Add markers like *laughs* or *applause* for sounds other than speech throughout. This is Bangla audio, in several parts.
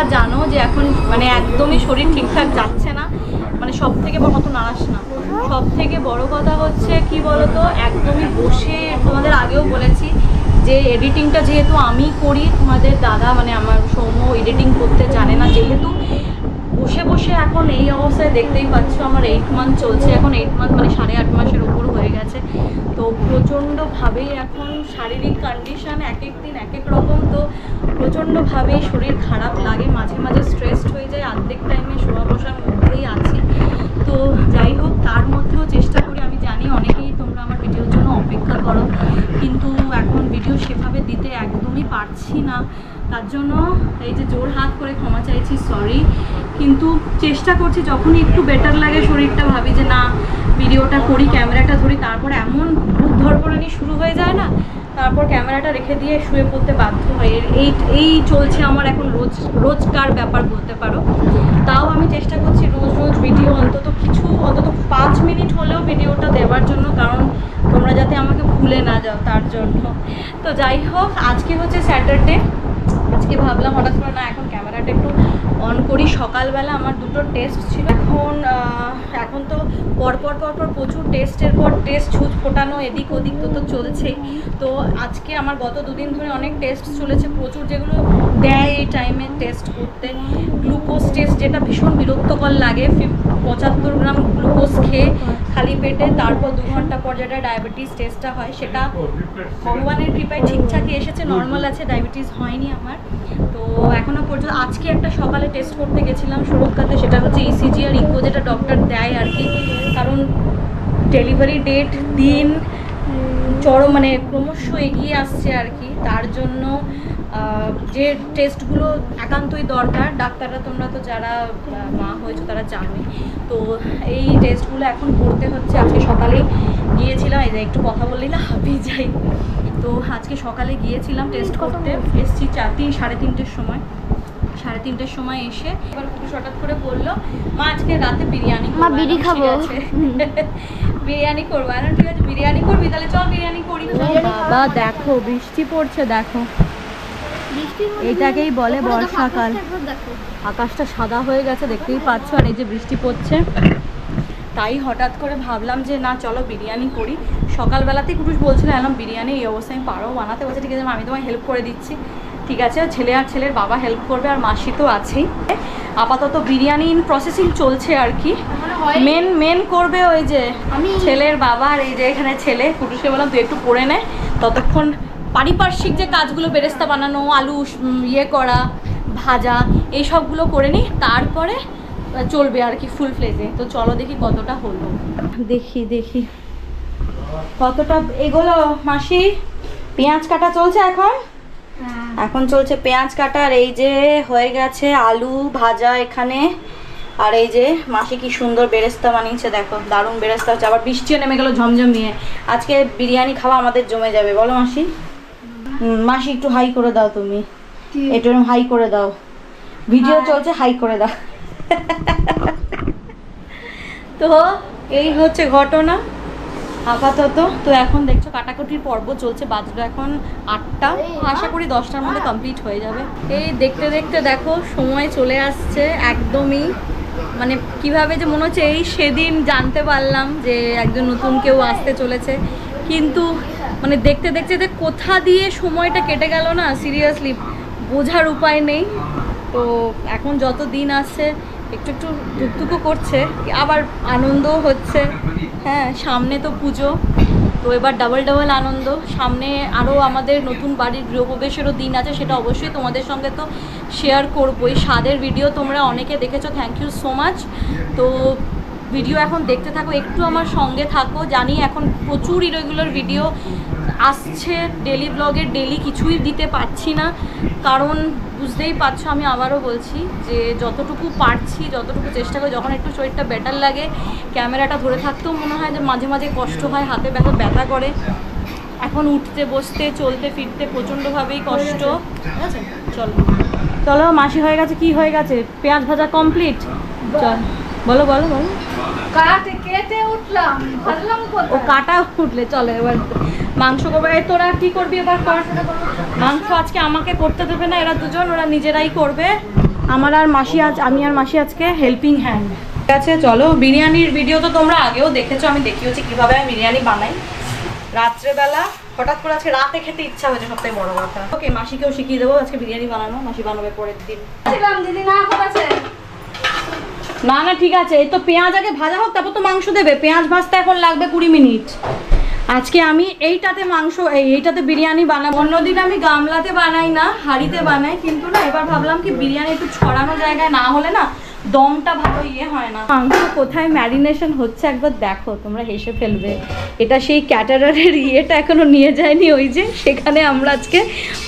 তোমরা জানো যে এখন মানে একদমই শরীর ঠিকঠাক যাচ্ছে না মানে সব থেকে বড় কত নারাস না। সব থেকে বড় কথা হচ্ছে কি বলতো, একদমই বসে তোমাদের আগেও বলেছি যে এডিটিংটা যেহেতু আমি করি, তোমাদের দাদা মানে আমার সৌম্য এডিটিং করতে জানে না যেহেতু। বসে বসে এখন এই অবস্থায় দেখতেই পাচ্ছ আমার এইট মান্থ চলছে, এখন এইট মান্থ মানে সাড়ে আট মাসের উপর হয়ে গেছে। তো প্রচণ্ডভাবেই এখন শারীরিক কন্ডিশন এক এক দিন এক এক রকম, তো প্রচণ্ডভাবেই শরীর খারাপ লাগে, মাঝে মাঝে স্ট্রেসড হয়ে যায় অর্ধেক টাইমে শোয়া বসার মধ্যেই আছি। তো যাই হোক, তার মধ্যেও চেষ্টা করি, আমি জানি অনেকেই তোমরা আমার ভিডিওর জন্য অপেক্ষা করো, কিন্তু এখন ভিডিও সেভাবে দিতে একদমই পারছি না। তার জন্য এই যে জোর হাত করে ক্ষমা চাইছি সরি কিন্তু চেষ্টা করছি, যখনই একটু বেটার লাগে, শরীরটা ভাবি যে না ভিডিওটা করি ক্যামেরাটা ধরি, তারপর এমন ধরপড়ানি শুরু হয়ে যায় না, তারপর ক্যামেরাটা রেখে দিয়ে শুয়ে পড়তে বাধ্য হয়। এই এই চলছে আমার এখন রোজ, রোজকার ব্যাপার বলতে পারো। তাও আমি চেষ্টা করছি রোজ রোজ ভিডিও অন্তত কিছু, অন্তত পাঁচ মিনিট হলেও ভিডিওটা দেওয়ার জন্য, কারণ তোমরা যাতে আমাকে ভুলে না যাও তার জন্য। তো যাই হোক, আজকে হচ্ছে স্যাটারডে আজকে ভাবলাম হঠাৎ করে না, এখন ক্যামেরাটা একটু অন করি। সকালবেলা আমার দুটো টেস্ট ছিল। এখন এখন তো পরপর পরপর প্রচুর টেস্টের পর টেস্ট ছুঁচ ফোটানো, এদিক ওদিক তো তো চলছেই। তো আজকে আমার গত দুদিন ধরে অনেক টেস্ট চলেছে, প্রচুর যেগুলো দেয় এই টাইমে টেস্ট করতে। গ্লুকোজ টেস্ট যেটা ভীষণ বিরক্তকর লাগে পঁচাত্তর গ্রাম গ্লুকোজ খেয়ে খালি পেটে তারপর দু ঘণ্টা পর যেটা ডায়াবেটিস টেস্টটা হয়, সেটা ভগবানের কৃপায় ঠিকঠাকই এসেছে নর্মাল আছে, ডায়াবেটিস হয়নি আমার। তো এখনও পর্যন্ত, আজকে একটা সকালে টেস্ট করতে গেছিলাম সুরক্ষাতে, সেটা হচ্ছে ইসিজি আর ইকো যেটা ডক্টর দেয় আর কি। কারণ ডেলিভারি ডেট দিন চরম মানে ক্রমশ এগিয়ে আসছে আর কি। তার জন্য যে টেস্টগুলো একান্তই দরকার ডাক্তাররা তোমরা তো যারা মা হয়েছো তারা জানোই তো এই টেস্টগুলো এখন করতে হচ্ছে। আজকে সকালেই গিয়েছিলাম এই যে একটু কথা বললেই না হাঁপিয়ে যাই। তো আজকে সকালে গিয়েছিলাম টেস্ট করতে। এসছি চার তিন সাড়ে তিনটের সময়। সাড়ে তিনটের সময় এসে এবার পুরুষ হঠাৎ করে বলল মা আজকে রাতে বিরিয়ানি মা, করব।" বিড়ি আমি, খাব। আছে।" *laughs* বিরিয়ানি করব। আর ঠিক আছে বিরিয়ানি করবি তাহলে চল বিরিয়ানি করি। বাবা দেখো বৃষ্টি পড়ছে দেখো। এটাকেই বলে বর্ষাকাল। আকাশটা সাদা হয়ে গেছে দেখতেই পাচ্ছ আর এই যে বৃষ্টি পড়ছে। তাই হঠাৎ করে ভাবলাম যে না চলো বিরিয়ানি করি। সকালবেলাতেই কুটুস বলছিল এলাম বিরিয়ানি এই অবস্থায় আমি পারো বানাতে। বলছে ঠিক আছে আমি তোমায় হেল্প করে দিচ্ছি। ঠিক আছে ছেলে আর ছেলের বাবা হেল্প করবে আর মাসি তো আছেই। আপাতত বিরিয়ানি ইন প্রসেসিং চলছে আর কি। মেন মেন করবে ওই যে আমি- ছেলের বাবা আর এই যে এখানে ছেলে। কুটুসকে বললাম তুই একটু পড়ে নে। ততক্ষণ পারিপার্শ্বিক যে কাজগুলো বেরেস্তা বানানো আলু ইয়ে করা ভাজা এই সবগুলো করে নিই তারপরে চলবে আর কি ফুল ফ্লেজে তো চলো দেখি কতটা হলো। দেখি দেখি। কতটা এগুলো মাসি? পেঁয়াজ কাটা চলছে এখন? এখন চলছে পেঁয়াজ কাটা আর এই যে হয়ে গেছে আলু ভাজা এখানে। আর এই যে মাসি কি সুন্দর বেরেস্তা বানিয়েছে দেখো দারুণ বেরেস্তা হচ্ছে। আবার বৃষ্টিও নেমে গেল ঝমঝমিয়ে। আজকে বিরিয়ানি খাওয়া আমাদের জমে যাবে। বলো মাসি। মাসি একটু হাই করে দাও তুমি। একটু হাই করে দাও। ভিডিও চলছে হাই করে দাও। তো এই হচ্ছে ঘটনা। আপাতত তো এখন দেখছ কাটাকুটির পর্ব চলছে বাজলো এখন আটটা। আশা করি দশটার মধ্যে কমপ্লিট হয়ে যাবে। এই দেখতে দেখতে দেখো সময় চলে আসছে একদমই। মানে কীভাবে যে মনে হচ্ছে এই সেদিন জানতে পারলাম যে একজন নতুন কেউ আসতে চলেছে। কিন্তু মানে দেখতে দেখতে যে কোথা দিয়ে সময়টা কেটে গেল না সিরিয়াসলি বোঝার উপায় নেই। তো এখন যত দিন আসছে, একটু একটু টুকটুকু করছে, আবার আনন্দও হচ্ছে। হ্যাঁ সামনে তো পুজো, তো এবার ডাবল ডাবল আনন্দ। সামনে আরও আমাদের নতুন বাড়ির গৃহপ্রবেশেরও দিন আছে, সেটা অবশ্যই তোমাদের সঙ্গে তো শেয়ার করবোই। স্বাদের ভিডিও তোমরা অনেকে দেখেছ থ্যাংক ইউ সো মাচ তো ভিডিও এখন দেখতে থাকো, একটু আমার সঙ্গে থাকো। জানি এখন প্রচুর ইরেগুলার ভিডিও আসছে ডেলি ব্লগের ডেলি কিছুই দিতে পারছি না। কারণ বুঝতেই পারছ আমি আবারও বলছি যে যতটুকু পারছি যতটুকু চেষ্টা করি যখন একটু শরীরটা বেটার লাগে ক্যামেরাটা ধরে থাকতেও মনে হয় যে মাঝে মাঝে কষ্ট হয় হাতে ব্যথা ব্যথা করে। এখন উঠতে বসতে চলতে ফিরতে প্রচণ্ডভাবেই কষ্ট। ঠিক আছে? চলো। চলো মাসি হয়ে গেছে কি হয়ে গেছে? পেঁয়াজ ভাজা কমপ্লিট চল। বলো বলো বলো। কাট কেট উঠলাম ভাজলাম ও কাটা উঠলে চলে এবার মাংস করবে। এই তোরা কি করবি এবার কর? মাংস আজকে আমাকে করতে দেবে না এরা দুজন ওরা নিজেরাই করবে। আমার আর মাসি আজ আমি আর মাসি আজকে হেল্পিং হ্যান্ড ঠিক আছে চলো। বিরিয়ানির ভিডিও তো তোমরা আগেও দেখেছ আমি দেখিয়েছি কীভাবে আমি বিরিয়ানি বানাই। রাত্রেবেলা হঠাৎ করে আজকে রাতে খেতে ইচ্ছা হয়েছে সবথেকে বড় কথা। ওকে মাসিকেও শিখিয়ে দেবো আজকে বিরিয়ানি বানানো মাসি বানাবে পরের দিন। দিদি না না না, ঠিক আছে। এই তো পেঁয়াজ আগে ভাজা হোক, তারপর তো মাংস দেবে। পেঁয়াজ ভাজতে এখন লাগবে কুড়ি মিনিট। আজকে আমি এইটাতে মাংস, এই এইটাতে বিরিয়ানি বানাবো। অন্যদিন আমি গামলাতে বানাই না, হাঁড়িতে বানাই, কিন্তু না, এবার ভাবলাম কি বিরিয়ানি একটু ছড়ানো জায়গায় না হলে না, দমটা ভালো ইয়ে হয় না। মাংস কোথায় ম্যারিনেশন হচ্ছে একবার দেখো, তোমরা হেসে ফেলবে। এটা সেই ক্যাটারারের ইয়েটা এখনও নিয়ে যায়নি ওই যে, সেখানে আমরা আজকে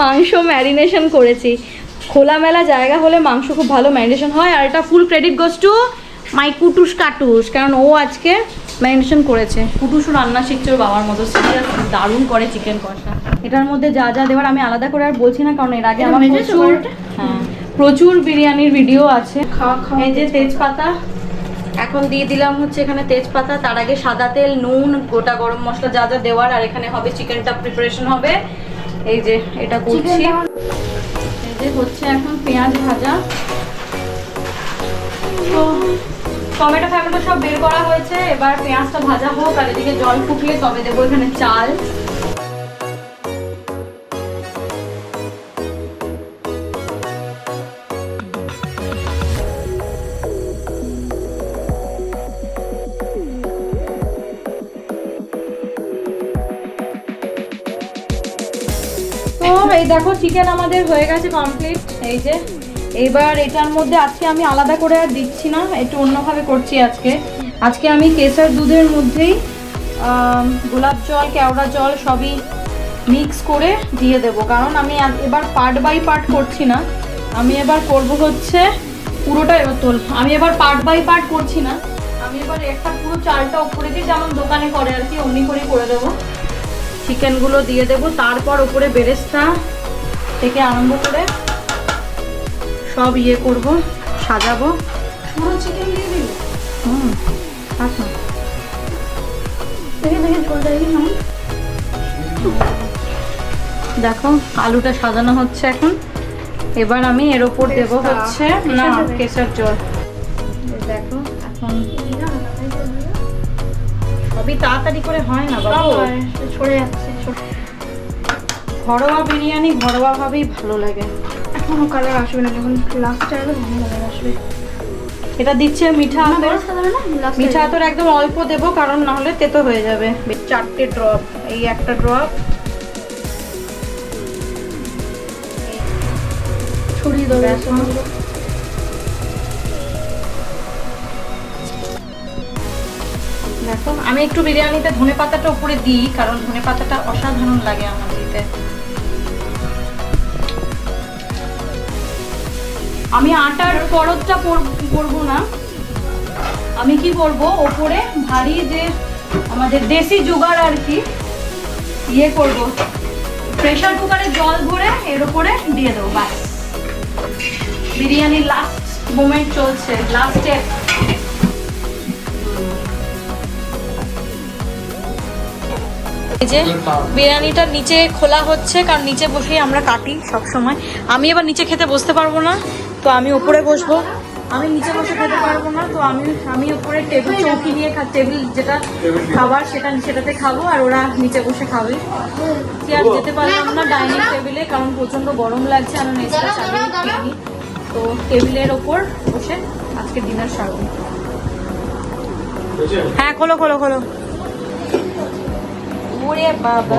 মাংস ম্যারিনেশন করেছি। খোলামেলা জায়গা হলে মাংস খুব ভালো ম্যারিনেশন হয় আর এটা ফুল credit goes to my Kutus কাটুস কারণ ও আজকে ম্যারিনেশন করেছে। কুটুসও রান্না শিখছে ওর বাবার মতো সিরিয়াস দারুণ করে চিকেন কষা। এটার মধ্যে যা যা দেওয়ার আমি আলাদা করে আর বলছি না কারণ এর আগে আমার প্রচুর হ্যাঁ প্রচুর বিরিয়ানির ভিডিও আছে। এই যে তেজপাতা এখন দিয়ে দিলাম হচ্ছে এখানে তেজপাতা তার আগে সাদা তেল নুন গোটা গরম মশলা যা যা দেওয়ার আর এখানে হবে চিকেনটা প্রিপারেশন হবে। এই যে এটা করছি। যে হচ্ছে এখন পেঁয়াজ ভাজা। তো টমেটো ফ্যামেটো সব বের করা হয়েছে, এবার পেঁয়াজটা ভাজা হোক আর এদিকে জল ফুটলে তবে দেবো এখানে চাল। তো এই দেখো চিকেন আমাদের হয়ে গেছে কমপ্লিট এই যে, এবার এটার মধ্যে আজকে আমি আলাদা করে আর দিচ্ছি না, একটু অন্যভাবে করছি আজকে। আজকে আমি কেসার দুধের মধ্যেই গোলাপ জল, কেওড়া জল সবই মিক্স করে দিয়ে দেবো। কারণ আমি এবার পার্ট বাই পার্ট করছি না। আমি এবার করব হচ্ছে পুরোটা এবার তোল। আমি এবার পার্ট বাই পার্ট করছি না। আমি এবার একটা পুরো চালটা উপরে দিয়ে যেমন দোকানে করে আর কি, অমনি করেই করে দেবো। চিকেনগুলো দিয়ে দেবো তারপর উপরে বেরেস্তা থেকে আরম্ভ করে সব ইয়ে করব সাজাবো। পুরো চিকেন দিয়ে দিবি হুম না। দেখে দেখে ঝোল দেয় না দেখো আলুটা সাজানো হচ্ছে এখন। এবার আমি এর ওপর দেবো। হচ্ছে না কেশর জল। দেখো এখন সবই তাড়াতাড়ি করে হয় না বাবু। ছড়ে যাচ্ছে ঘরোয়া বিরিয়ানি ঘরোয়া ভাবেই ভালো লাগে। এখনও কালার আসবে না যখন লাস্টে আসবে তখন কালার আসবে। এটা দিচ্ছে মিঠা আতর। মিঠা আতর একদম অল্প দেবো কারণ না হলে তেতো হয়ে যাবে। চারটে ড্রপ এই একটা ড্রপ ছড়িয়ে দেবে। দেখো, আমি একটু বিরিয়ানিতে ধনে পাতাটা উপরে দিই, কারণ ধনে পাতাটা অসাধারণ লাগে আমার দিতে। আমি আটার পরতটা করব না। আমি কি করব, ওপরে ভারী যে আমাদের দেশি জোগাড় আর কি ইয়ে করব। প্রেসার কুকারে জল ভরে এর উপরে দিয়ে দেবো বাস বিরিয়ানির লাস্ট মোমেন্ট চলছে লাস্ট স্টেপ এই যে বিরিয়ানিটা নিচে খোলা হচ্ছে কারণ নিচে বসেই আমরা কাটি সব সময় আমি এবার নিচে খেতে বসতে পারব না তো আমি উপরে বসবো। আমি নিচে বসে খেতে পারব না তো আমি আমি উপরে টেবিল চৌকি নিয়ে টেবিল যেটা খাবার সেটা সেটাতে খাব আর ওরা নিচে বসে খাবে। আর যেতে পারলাম না ডাইনিং টেবিলে কারণ প্রচণ্ড গরম লাগছে আমি মেসটা চালিয়ে তো টেবিলের ওপর বসে আজকে ডিনার সারবো। হ্যাঁ খোলো খোলো খোলো। ওরে বাবা।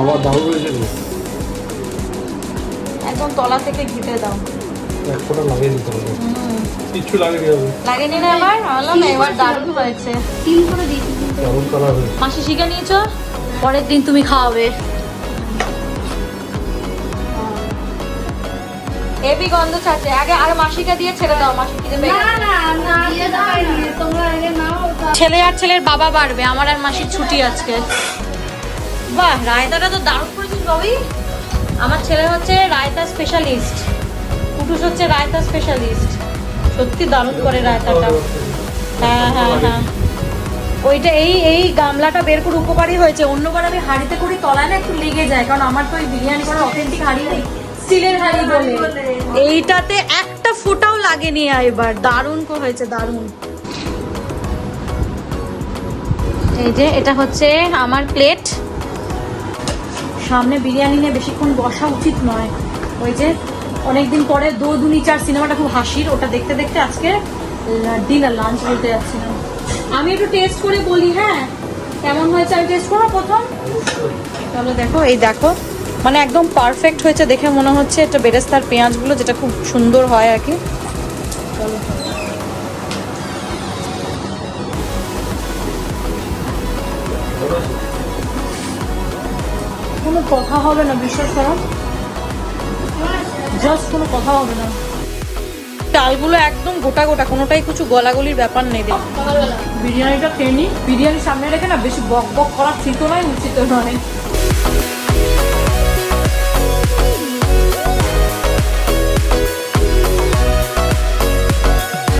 একদম তলা থেকে ঘিটে দাও। লাগিয়ে দিতে হবে। কিচ্ছু লাগেনি হবে লাগেনি না এবার বললাম না এবার দারুণ হয়েছে। তিন করে দিয়েছি দারুণ কালার হয়েছে? মাসি শিখে নিয়েছো? পরের দিন তুমি খাওয়াবে। হেভি গন্ধ ছাড়ছে। আগে আর মাসিকে দিয়ে ছেড়ে দাও মাসি খিদে পেয়ে না না না দিয়ে দাও তোমরা আগে নাও। ছেলে আর ছেলের বাবা বাড়বে আমার আর মাসির ছুটি আজকে। বাহ, রায়তাটা তো দারুণ করেছিস বাবি। আমার ছেলে হচ্ছে রায়তা স্পেশালিস্ট কুটুস হচ্ছে রায়তা স্পেশালিস্ট সত্যি দারুণ করে রায়তাটা। হ্যাঁ হ্যাঁ হ্যাঁ। ওইটা এই এই গামলাটা বের করে উপকারী হয়েছে। অন্যবার আমি হাঁড়িতে করে তলায় না একটু লেগে যায়, কারণ আমার তো ওই বিরিয়ানি করার অথেন্টিক হাঁড়ি নেই। স্টিলের হাঁড়ি বলে। এইটাতে একটা ফোঁটাও লাগেনি এবার। দারুণ হয়েছে, দারুণ। এই যে, এটা হচ্ছে আমার প্লেট সামনে বিরিয়ানি নিয়ে বেশিক্ষণ বসা উচিত নয়। ওই যে অনেকদিন পরে দো দুনি চার সিনেমাটা খুব হাসির, ওটা দেখতে দেখতে আজকে ডিনার, লাঞ্চ বলতে যাচ্ছি না আমি একটু টেস্ট করে বলি হ্যাঁ? কেমন হয়েছে আমি টেস্ট করো প্রথম? চলো দেখো, এই দেখো মানে একদম পারফেক্ট হয়েছে দেখে মনে হচ্ছে এটা বেরেস্তার পেঁয়াজগুলো, যেটা খুব সুন্দর হয় আর কি। চলো। কোনো কথা হবে না বিশ্বাস করো। জাস্ট কোনো কথা হবে না। চালগুলো একদম গোটা গোটা কোনোটাই কিছু গলাগলির ব্যাপার নেই বিরিয়ানিটা খেয়ে নি। বিরিয়ানি সামনে রেখে না বেশি বক বক করা ঠিক নয় উচিত নয়।